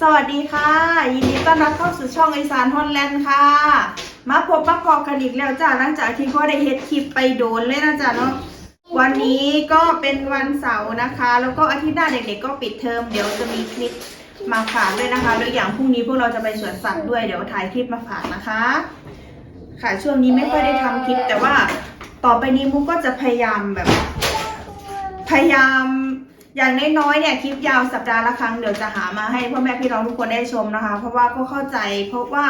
สวัสดีค่ะ ยินดีต้อนรับเข้าสู่ช่องไอีสานฮอลแลนด์ค่ะ มาพบมาพอกันอีกแล้วจ้าหลังจากที่เขาได้เฮ็ดคลิปไปโดนเลยนะจ๊ะเนาะวันนี้ก็เป็นวันเสาร์นะคะ แล้วก็อาทิตย์หน้าเด็กๆก็ปิดเทอมเดี๋ยวจะมีคลิปมาฝากด้วยนะคะโดยอย่างพรุ่งนี้พวกเราจะไปสวนสัตว์ด้วยเดี๋ยวถ่ายคลิปมาฝากนะคะ ค่ะช่วงนี้ไม่ค่อยได้ทำคลิป แต่ว่าต่อไปนี้มุกก็จะพยายามแบบ พยายาม อย่างน้อยๆเนี่ยคลิปยาวสัปดาห์ละครั้งเดี๋ยวจะหามาให้พ่อแม่พี่น้องทุกคนได้ชมนะคะ เพราะว่าก็เข้าใจเพราะว่า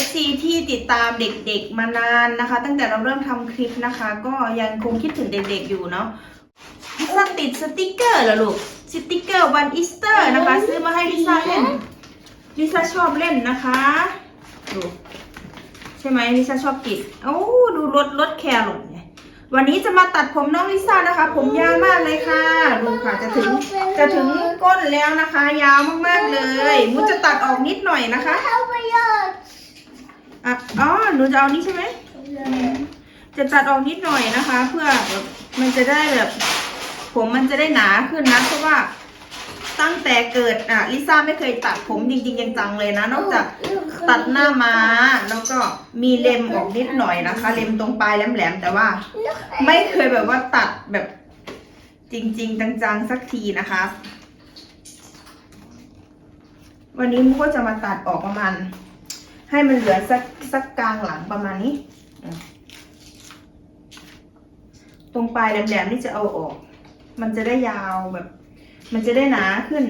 FC ที่ติดตามเด็กๆมานานนะคะ ตั้งแต่เราเริ่มทำคลิปนะคะ ก็ยังคงคิดถึงเด็กๆอยู่เนาะลิซ่าติดสติกเกอร์เหรอลูกสติกเกอร์วันอีสเตอร์นะคะ ซื้อมาให้ลิซ่าเล่นลิซ่าชอบเล่นนะคะดูใช่ไหมลิซ่าชอบติดโอ้ดูรถรถแครอทเนี่ย วันนี้จะมาตัดผมน้องลิซ่านะคะ ผมยาวมากเลยค่ะดูค่ะจะถึงจะถึงก้นแล้วนะคะ ยาวมากๆเลยมุจะตัดออกนิดหน่อยนะคะอ้าอะอ๋อหนูจะเอานี้ใช่ไหมจะตัดออกนิดหน่อยนะคะ เพื่อแบบมันจะได้แบบ ผมมันจะได้หนาขึ้นนะเพราะว่า ตั้งแต่เกิดอะลิซ่าไม่เคยตัดผมจริงๆจังๆเลยนะ นอกจากตัดหน้าม้าแล้วก็มีเล็มออกนิดหน่อยนะคะ เล็มตรงปลายแหลมๆแต่ว่า ไม่เคยแบบว่าตัดแบบจริง ๆ จังๆสักทีนะคะ วันนี้มุกก็จะมาตัดออกประมาณ ให้มันเหลือสักสักกลางหลังประมาณนี้อืมตรงปลายแหลมๆนี่จะเอาออก มันจะได้ยาวแบบ มันจะได้หนาขึ้น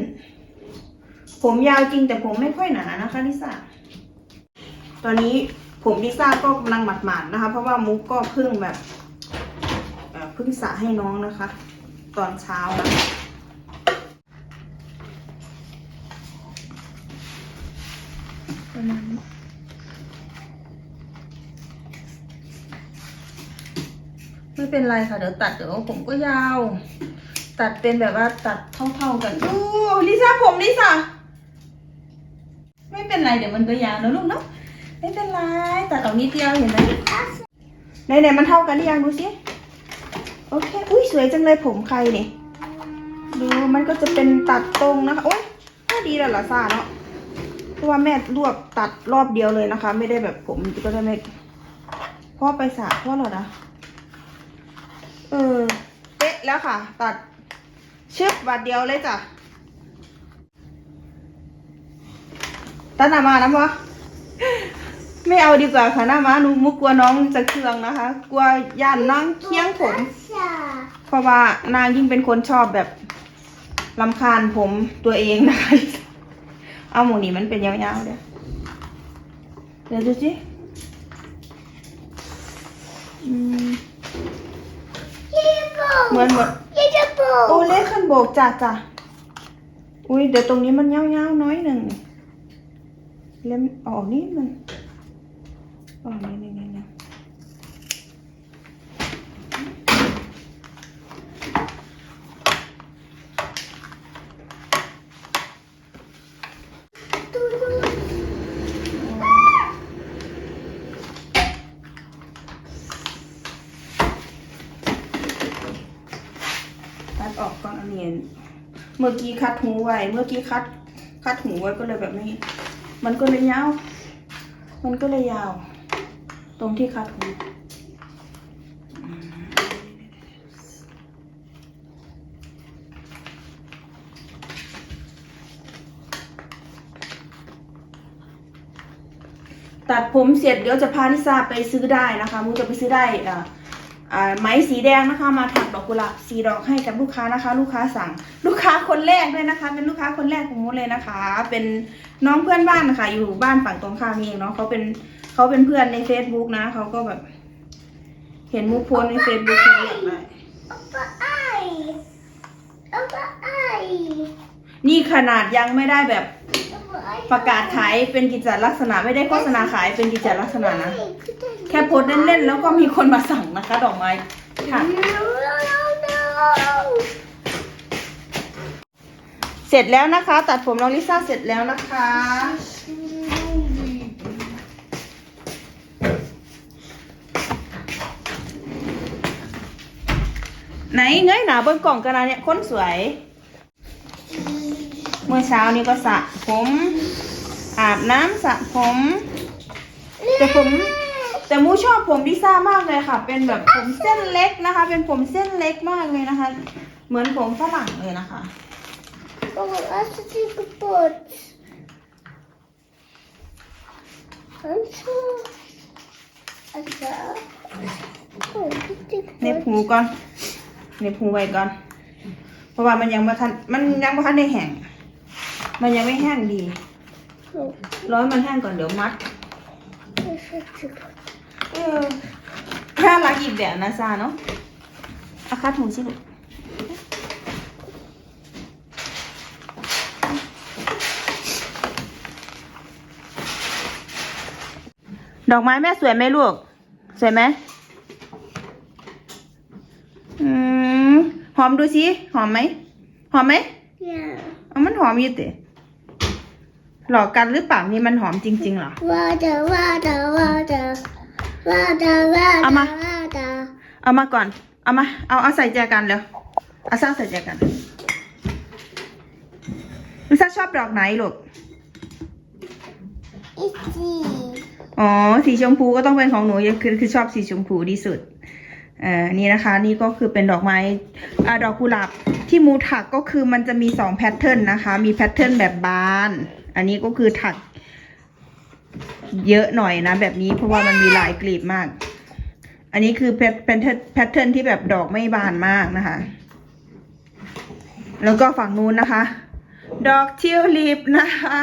ผมยาวจริงแต่ผมไม่ค่อยหนานะคะลิซ่า ตอนนี้ผมลิซ่าก็กำลังหมาดๆนะคะ เพราะว่ามุกก็เพิ่งแบบเพิ่งสระให้น้องนะคะ ตอนเช้านะประมาณนี้ไม่เป็นไรค่ะ เดี๋ยวตัดเดี๋ยวผมก็ยาว ตัดเป็นแบบว่าตัดเท่าๆกันดูลิซ่าผมลิซ่าไม่เป็นไรเดี๋ยวมันก็ยาวนะลูกเนาะไม่เป็นไรตัดออกนิดเดียวเห็นไหมไหนไหนๆมันเท่ากันหรือยังดูสิโอเคอุ้ยสวยจังเลยผมใครนี่ดูมันก็จะเป็นตัดตรงนะคะโอ๊ยก็ดีแล้วล่ะซ่าเนาะเพราะว่าแม่รวบตัดรอบเดียวเลยนะคะ ไม่ได้แบบผมก็จะไม่พ่อไปสระพ่อเหรอนะเออเป๊ะแล้วค่ะ ตัด ชึบบาทเดียวเลยจ้ะตัดหน้ามานะวะไม่เอาดีกว่าค่ะหน้ามาหนูมุกกลัวน้องจะเคืองนะคะ กลัวย่านน้องเคี้ยงผม เพราะว่านางยิ่งเป็นคนชอบแบบลำคาญผมตัวเองนะคะ เอาหมูนี่มันเป็นยาวๆเดี๋ยวเดี๋ยวดูสิอืมเหมือนหมดยี่จะปู โอ้เล็กขึ้นโบกจ้ะจ้ะอุ้ยเดี๋ยวตรงนี้มันเงาๆน้อยหนึ่งเล่มออกนิดนึงออกนิดนึงนิดนึงตัดออกก่อนอันนี้ เมื่อกี้คัดหูไว้ เมื่อกี้คัด คัดหูไว้ก็เลยแบบนี้ มันก็เลยยาว มันก็เลยยาว ตรงที่คัดหูตัดผมเสร็จเดี๋ยวจะพานิซาไปซื้อได้นะคะมูจะไปซื้อได้อ่า ไหมสีแดงนะคะมาถักดอกกุหลาบสีดอกให้กับลูกค้านะคะ ลูกค้าสั่งลูกค้าคนแรกด้วยนะคะ เป็นลูกค้าคนแรกของมูเลยนะคะ เป็นน้องเพื่อนบ้านนะคะอยู่บ้านฝั่งตรงข้ามนี่เองเนาะเขาเป็นเขาเป็นเพื่อนใน Facebook นะเขาก็แบบ เห็นมุกโพสต์ใน Facebook เขาอยากได้ปะไอปะไอนี่ขนาดยังไม่ได้แบบประกาศขายเป็นกิจจลักษณะไม่ได้โฆษณาขายเป็นกิจจลักษณะนะแค่โพสต์เล่นๆแล้วก็มีคนมาสั่งนะคะ ดอกไม้ค่ะ เสร็จแล้วนะคะ ตัดผมน้องลิซ่าเสร็จแล้วนะคะ ไหนเงยหนาบนกล่องกันนะเนี่ยคนสวย เมื่อเช้านี้ก็สระผม อาบน้ำสระผม แต่ผม แต่มูชอบผมดิซ่ามากเลยค่ะ เป็นแบบผมเส้นเล็กนะคะ เป็นผมเส้นเล็กมากเลยนะคะ เหมือนผมฝรั่งเลยนะคะ Oh, that's a super good. I'm so. That's a. Oh, pretty เน็บ good. หูก่อนเน็บหูไว้ก่อน เพราะว่ามันยังไม่ทันมันยังไม่ทันได้แห้ง มันยังไม่แห้งดี Oh, ร้อยมันแห้งก่อนเดี๋ยวมัด that's such a good. เออน่ารักอีกแบบนะซาเนาะอาคาถุงสิลูกดอกไม้แม่สวยไหมลูก สวยไหมอืมหอมดูสิ หอมไหม หอมไหม Yeah. เอามันหอมอยู่เตะหลอกกันหรือเปล่านี่มันหอมจริงๆเหรอ Water, water, water. Water, water, Ama. water. เอา มาก่อน เอามา เอาเอาใส่ใจกันเร็วเอาซ่าใส่ใจกันลิซ่าชอบดอกไหนลูก Itchy. อ๋อ สีชมพูก็ต้องเป็นของหนูคือคือชอบสีชมพูที่สุด เอ่อ นี่นะคะ นี่ก็คือเป็นดอกไม้อ่าดอกกุหลาบที่มูถักก็คือมันจะมีสองแพทเทิร์นนะคะ มีแพทเทิร์นแบบบาน อันนี้ก็คือถัก เยอะหน่อยนะแบบนี้เพราะว่ามันมีหลายกลีบมาก อันนี้คือแพทเทิร์นแพทเทิร์นที่แบบดอกไม่บานมากนะคะ แล้วก็ฝั่งนู้นนะคะ ดอกทิวลิปนะคะ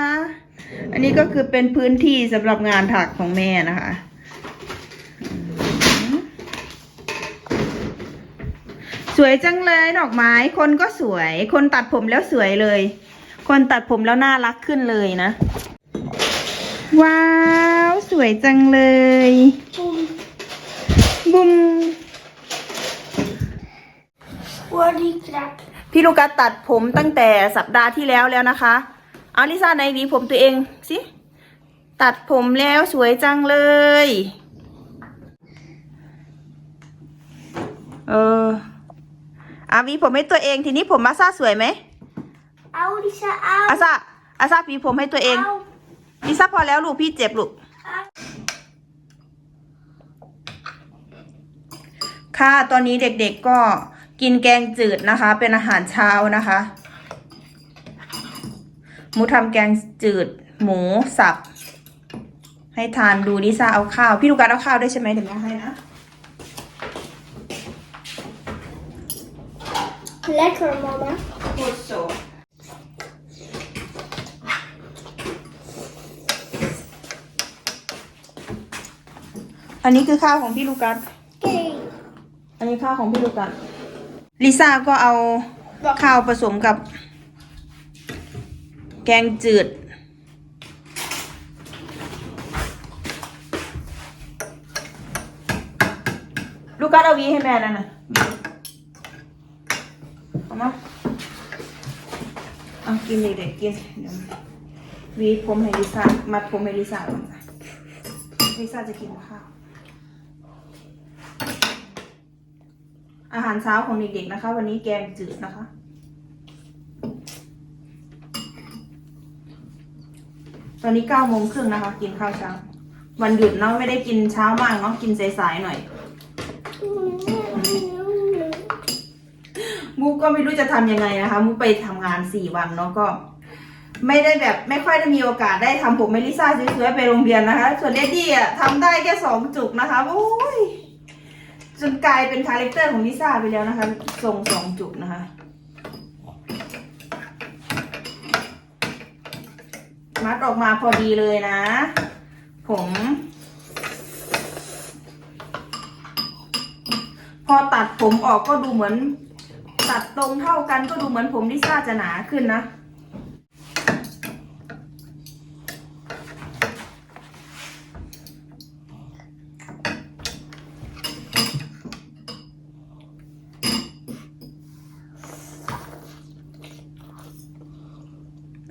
อันนี้ก็คือเป็นพื้นที่สำหรับงานถักของแม่นะคะสวยจังเลยดอกไม้คนก็สวย คนตัดผมแล้วสวยเลย คนตัดผมแล้วน่ารักขึ้นเลยนะ ว้าว สวยจังเลย Boom. บุ้ม What is that? พี่ลูกาตัดผมตั้งแต่สัปดาห์ที่แล้วแล้วนะคะ เอาลิซ่าในหวีผมตัวเองสิ ตัดผมแล้วสวยจังเลย เอออาหวีผมให้ตัวเอง ทีนี้ผมมาซาสวยไหม Ow, Lisa, อา ow. ซาอาซาหวีผมให้ตัวเอง Ow. ลิซ่าพอแล้วลูกพี่เจ็บลูกค่ะตอนนี้เด็กๆก็กินแกงจืดนะคะ เป็นอาหารเช้านะคะหมูทำแกงจืดหมูสับ ให้ทานดูลิซ่าเอาข้าว พี่ลูกการเอาข้าวได้ใช่ไหมเดี๋ยวแม่ให้นะ Lekker, mama. โคตรโซ อันนี้คือข้าวของพี่ลูกัส Okay. อันนี้ข้าวของพี่ลูกัสลิซ่าก็เอาข้าวผสมกับ แกงจืด ลูกัสเอาวีให้แม่แล้วนะเอามาเอากินเด็กๆกินเดี๋ยววีผมให้ลิซ่ามัดผมให้ลิซ่าก่อนค่ะลิซ่าจะกินข้าว อาหารเช้าของเด็กๆนะคะ วันนี้แกงจืดนะคะ ตอนนี้เก้าโมงครึ่งนะคะ กินข้าวเช้า วันหยุดเนาะไม่ได้กินเช้ามากเนาะกินสายๆหน่อยมุกก็ไม่รู้จะทำยังไงนะคะมุกไปทำงานสี่วันเนาะก็ ไม่ได้แบบไม่ค่อยได้มีโอกาสได้ทำผมเมลิซ่าสวยๆไปโรงเรียนนะคะ ส่วนเดดดี้อะทำได้แค่สองจุกนะคะโอ้ย จนกลายเป็นคาแรคเตอร์ของลิซ่าไปแล้วนะคะทรงสองจุกนะคะมัดออกมาพอดีเลยนะ ผม พอตัดผมออกก็ดูเหมือน ตัดตรงเท่ากันก็ดูเหมือนผมลิซ่าจะหนาขึ้นนะ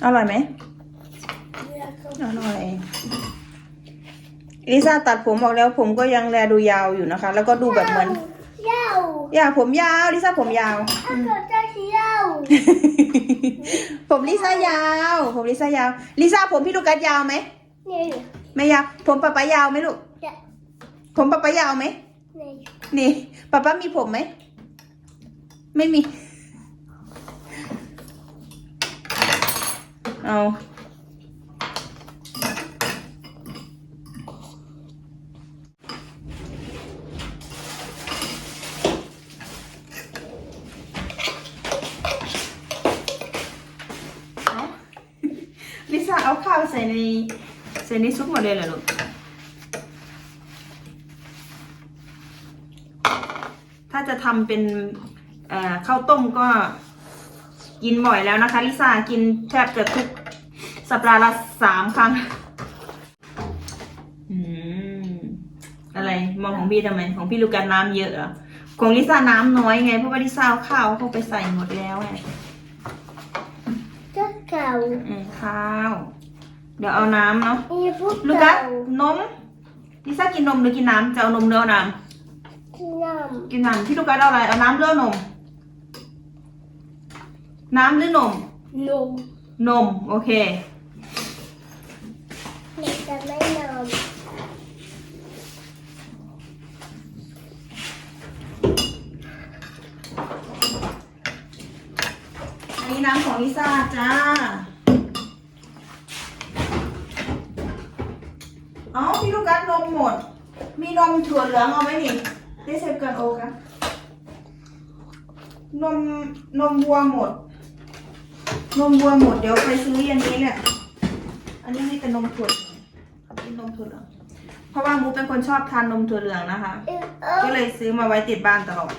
อร่อยไหมอร่อยลิซ่าตัดผมออกแล้วผมก็ยังแลดูยาวอยู่นะคะ แล้วก็ดูแบบเหมือน Jou. อย่าผมยาวลิซ่าผมยาว Ik wil dat jou. ผมลิซ่ายาว ผมลิซ่ายาวลิซ่าผมพี่ลูกัสยาวไหมนี่ไม่ยาวผมป๊าป๊ายาวไหมลูกจะผมป๊าป๊ายาวไหมนี่นี่ป๊าป๊ามีผมไหมไม่มี เอาลิซ่าเอาข้าวใส่ในใส่ในซุปหมดเลยเหรอลูกถ้าจะทำเป็นข้าวต้มก็ กินบ่อยแล้วนะคะลิซ่ากินแทบจะทุกสัปดาห์ละสามครั้งอืมอะไรมองของพี่ทำไม ของพี่ลูกกันน้ำเยอะเหรอของลิซ่าน้ำน้อยไงเพราะว่าลิซ่าเอาข้าวเข้าไปใส่หมดแล้วไงจะเก่าอืมข้าว เดี๋ยวเอาน้ำเนาะนี่พวกลูกกัเก่าสนมลิซ่ากินนมหรือกินน้ำจะเอานมหรือเอาน้ที่น้ำกินน้ำพี่ลูกกัสเอาอะไรเอาน้ำหรือเอานม น้ำหรือนมำนมนม โอเคนี่จะไม่นมอันนี้น้ำของลิซ่าจ้า เอ้าพี่ลูกกัสนมหมด มีนมถั่วเหลืองเอาไหมนี่ได้เซฟกันโอกันนมนมวัวหมด นมวัวหมดเดี๋ยวไปซื้ออันนี้แหละ อันนี้ให้แต่นมถั่วเหลืองกินนมถั่วเหลือง เพราะว่ามูเป็นคนชอบทานนมถั่วเหลืองนะคะ ก็เลยซื้อมาไว้ติดบ้านตลอด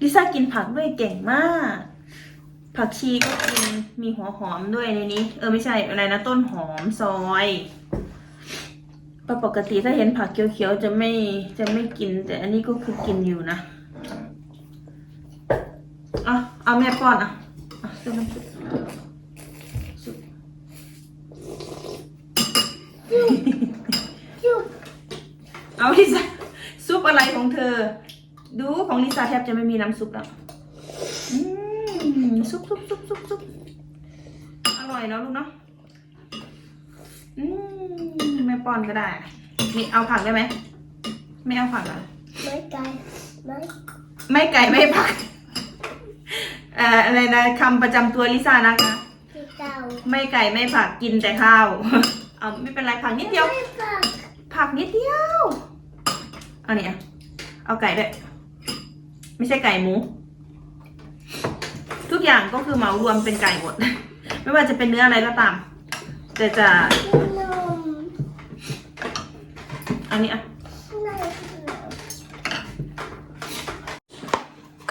ลิซ่ากินผักด้วยเก่งมาก ผักชีก็กิน มีหัวหอมด้วยในนี้ เออไม่ใช่อะไรนะต้นหอมซอยปกติถ้าเห็นผักเขียวๆจะไม่จะไม่กิน แต่อันนี้ก็คือกินอยู่นะ อะเอาแม่ป้อนอะอะซื้อน้ำซุปซุปจุบเอาลิซ่าซุปอะไรของเธอ ดูของลิซ่าแทบจะไม่มีน้ำซุปแล้วอืมซุปซุปซุปซุปซุปอร่อยเนอะลูกเนาะอืมไม่ป้อนก็ได้นี่เอาผักได้ไหมไม่เอาผักเหรอะไม่ไกลไม่ไม่ไก่ไม่ผัก เอ่ออะไรนะคำประจำตัวลิซ่านะคะที่เก่าไม่ไก่ไม่ผักกินแต่ข้าว เอาไม่เป็นไรผักนิดเดียว ไม่ฝากผักนิดเดียว เอาเนี่ย เอาไก่ด้วย ไม่ใช่ไก่หมู ทุกอย่างก็คือเหมารวมเป็นไก่หมด ไม่ว่าจะเป็นเนื้ออะไรก็ตาม แต่จะ นม อันนี้อะ ไม่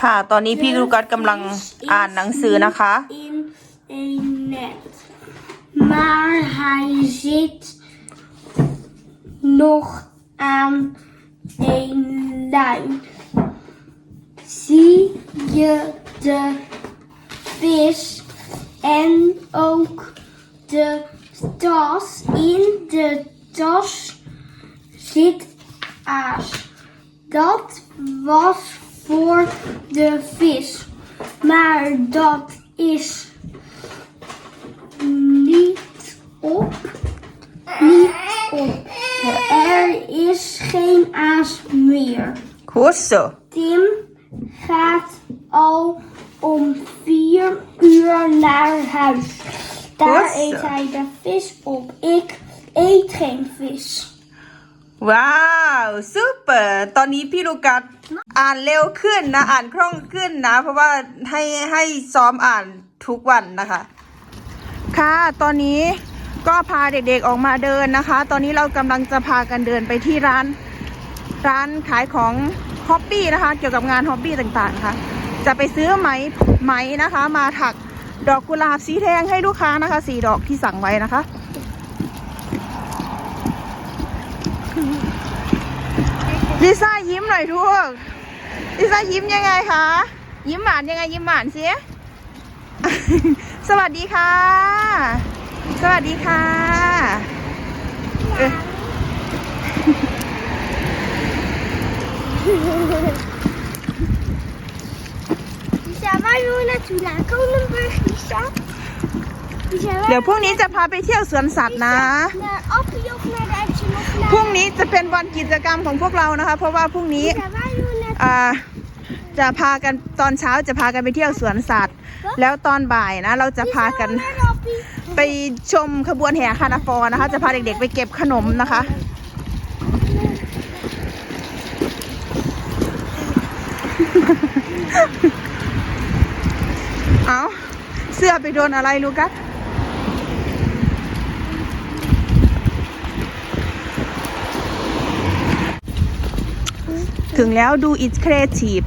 ค่ะ ตอนนี้พี่ลูกัสกำลังอ่านหนังสือนะคะ in een net. Maar hij zit nog aan een lijn. Zie je de vis en ook de tas? In de tas zit aas. Dat was voor de vis. Maar dat is niet op. Niet op. Er is geen aas meer. คุส Tim gaat al om vier uur naar huis. Daar zo. eet hij de vis op. Ik eet geen vis. ว้าวซูเปอร์ตอนนี้พี่ลูกัสอ่านเร็วขึ้นนะ อ่านคล่องขึ้นนะ เพราะว่าให้ให้ซ้อมอ่านทุกวันนะคะ ค่ะ ตอนนี้ก็พาเด็กๆออกมาเดินนะคะ ตอนนี้เรากำลังจะพากันเดินไปที่ร้าน ร้านขายของฮอปปี้นะคะ เกี่ยวกับงานฮอปปี้ต่างๆนะคะจะไปซื้อไหมไหมนะคะ มาถักดอกกุหลาบสีแดงให้ลูกค้านะคะสีดอกที่สั่งไว้นะคะ ลิซ่ายิ้มหน่อยทุกลิซ่ายิ้มยังไงคะ ยิ้มหวานยังไงยิ้มหวานสิสวัสดีค่ะ สวัสดีค่ะเออ Lisa, waar wil je naartoe? Naar Kronenburg, Lisa? Lisa, waar เดี๋ยวพรุ่งนี้จะพาไปเที่ยวสวนสัตว์นะ พรุ่งนี้จะเป็นวันกิจกรรมของพวกเรานะคะ เพราะว่าพรุ่งนี้ Lisa, waar wil je naartoe? อ่าจะพากันตอนเช้าจะพากันไปเที่ยวสวนสัตว์ แล้วตอนบ่ายนะ เราจะพากัน Lisa, naar Appie. ไปชมขบวนแห่คานาฟอร์นะคะ จะพาเด็กๆไปเก็บขนมนะคะ เอาเสื้อไปโดนอะไรลูกัส ถึงแล้วดู It's Creative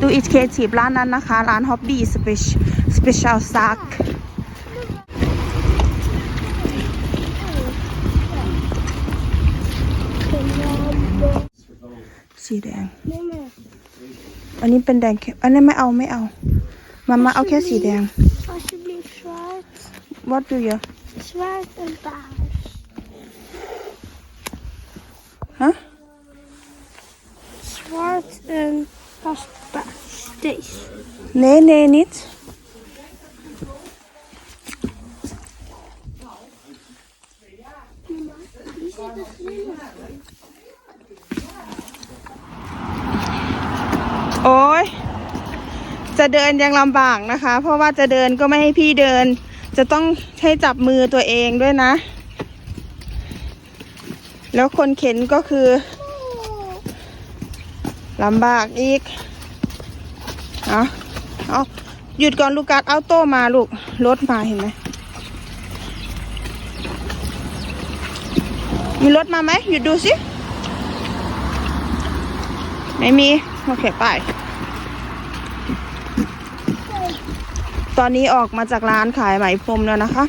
ดู It's Creative ร้านนั้นนะคะ ร้าน Hobby Special Special Sack สีแดง Mama, อันนี้เป็นแดงเข้มอันนี้ไม่เอาไม่เอา มามาเอาแค่สีแดง alsjeblieft zwart. What do you Zwart en paars. ฮะ Zwart en pas paars. Deze. Nee, nee, niet. Die zit er glimmen. โอ้ย จะเดินยังลำบากนะคะ เพราะว่าจะเดินก็ไม่ให้พี่เดิน จะต้องให้จับมือตัวเองด้วยนะ แล้วคนเข็นก็คือ ลำบากอีก เอาเอาหยุดก่อนลูกกัสเอาโต้มาลูก รถมาเห็นไหม มีรถมาไหม หยุดดูสิ ไม่มี โอเคไป ตอนนี้ออกมาจากร้านขายไหมพรมแล้วนะคะ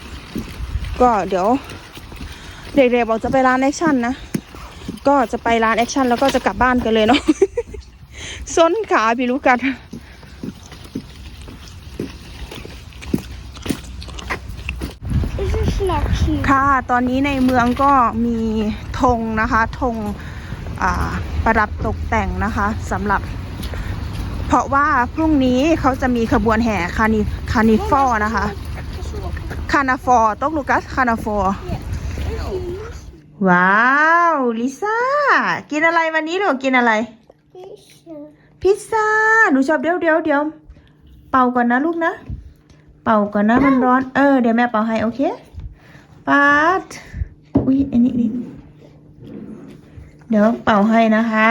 ก็เดี๋ยว เด็กๆบอกจะไปร้านแอคชั่นนะ ก็จะไปร้านแอคชั่นแล้วก็จะกลับบ้านกันเลยเนาะ ส้นขาพี่รู้กัน Is er s'nachts hier? ค่ะ ตอนนี้ในเมืองก็มีธงนะคะธงอ่าประดับตกแต่งนะคะสำหรับ เพราะว่าพรุ่งนี้เขาจะมีขบวนแห่คานิคานิฟอร์นะคะ คานาฟอร์ต้องลูกัสคานาฟอร์ว้าว ลิซ่า กินอะไรวันนี้หนูกินอะไร Deze. พิซซ่า หนูชอบเดี๋ยวเดี๋ยวเดี๋ยวเป่าก่อนนะลูกนะ เป่าก่อนนะมันร้อน เออ เดี๋ยวแม่เป่าให้โอเคปาดอุ้ยอันนี้นี่เดี๋ยวเป่าให้นะคะ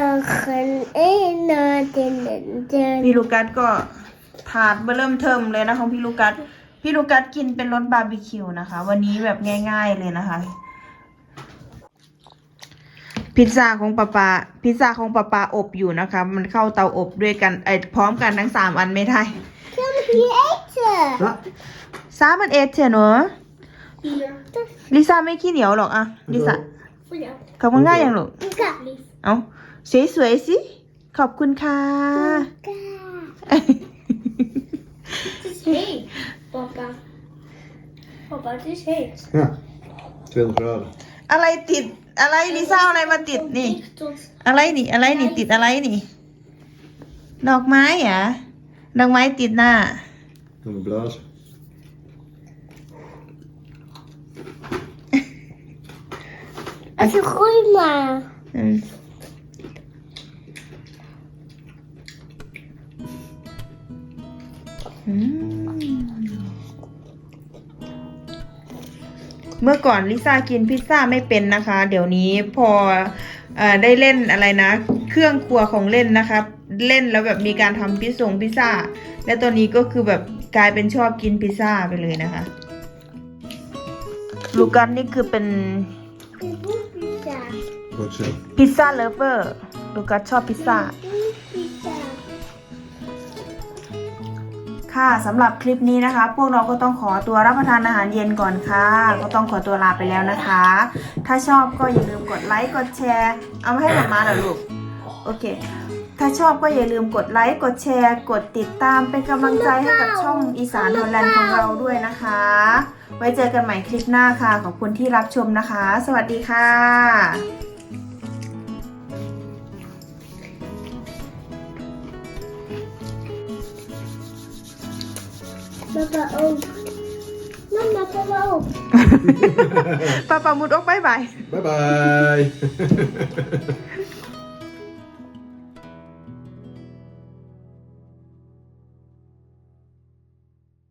Er gaan één naar de de พี่ลูกัสก็ถาดเบอร์เริ่มเทิมเลยนะของพี่ลูกัสพี่ลูกัสกินเป็นรสบาร์บีคิวนะคะ วันนี้แบบง่าย ๆเลยนะคะ พิซซ่าของปาปาพิซซ่าของปาปาอบอยู่นะคะ มันเข้าเตาอบด้วยกันไอ้ยพร้อมกันทั้งสามอันไม่ได้ Kan ik hier eten? Ja, สามอันเอทเถอะเนอะ Hier. Dat ลิซ่าไม่ขี้เหนียวหรอกอะลิซ่า voor jou. ขอบคุณง่ายอย่างลูก Ja. lief. เอาสวยๆสิ ขอบคุณค่ะ Het is heet, papa. Papa, het is heet. ja. 20 graden. อะไรติด อะไรลิซ่าเอาอะไรมาติดนี่ Tot อะไรนี่ อะไรนี่ติดอะไรนี่ ดอกไม้เหรอดอกไม้ติดหน้า Dan we blazen. Even groei maar. อืม อืม เมื่อก่อนลิซ่ากินพิซซ่าไม่เป็นนะคะ เดี๋ยวนี้พอเออได้เล่นอะไรนะ เครื่องครัวของเล่นนะคะเล่นแล้วแบบมีการทำพิซซ่งพิซซ่า และตอนนี้ก็คือแบบกลายเป็นชอบกินพิซซ่าไปเลยนะคะลูกันนี่คือเป็น Pizza. Wat ik zeg. พิซซ่าเลฟเวอร์ลูกัสชอบพิซซ่า ค่ะสำหรับคลิปนี้นะคะ พวกเราก็ต้องขอตัวรับประทานอาหารเย็นก่อนค่ะ ก็ต้องขอตัวลาไปแล้วนะคะ ถ้าชอบก็อย่าลืมกดไลค์กดแชร์ เอามาให้หมามาเหรอลูกโอเค ถ้าชอบก็อย่าลืมกดไลค์กดแชร์ กดติดตามเป็นกำลังใจให้กับช่องอีสานฮอลแลนด์ของเราด้วยนะคะ ไว้เจอกันใหม่คลิปหน้าค่ะ ขอบคุณที่รับชมนะคะ สวัสดีค่ะ Papa ook. Mama, papa ook. ปาปามุดออกบายบาย Bye bye.